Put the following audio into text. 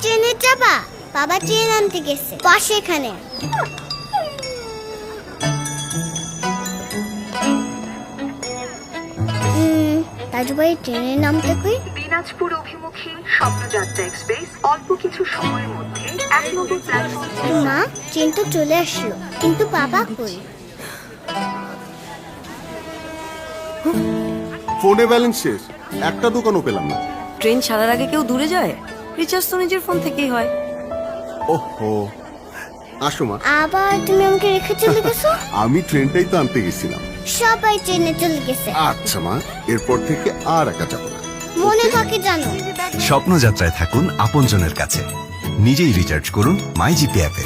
ট্রেনে যাবা? বাবা ট্রেন আনতে গেছে। পাশে এখানে। ট্রেনের কই? দিনাজপুর অভিমুখী স্বপ্নযাত্রা এক্সপ্রেস। অল্প কিছু সময়ের মধ্যে এক নম্বর প্ল্যাটফর্ম মা ট্রেন তো চলে আসলো। কিন্তু বাবা কই? ফোনে ব্যালেন্স শেষ। একটা দোকানও পেলাম না। ট্রেন ছাড়ার আগে কেউ দূরে যায়? রিচার্জ তো নিজের ফোন থেকেই হয়। ওহো। আসো মা। আবার তুমি আমাকে রেখে চলে গেছো? আমি ট্রেনটাই তো আনতে গেছিলাম। সবাই ট্রেনে চলে গেছে। আচ্ছা মা এরপর থেকে আর একা যাব না। মনে থাকে জানো। স্বপ্নযাত্রায় থাকুন আপনজনের কাছে। নিজেই রিচার্জ করুন মাই জিপি অ্যাপে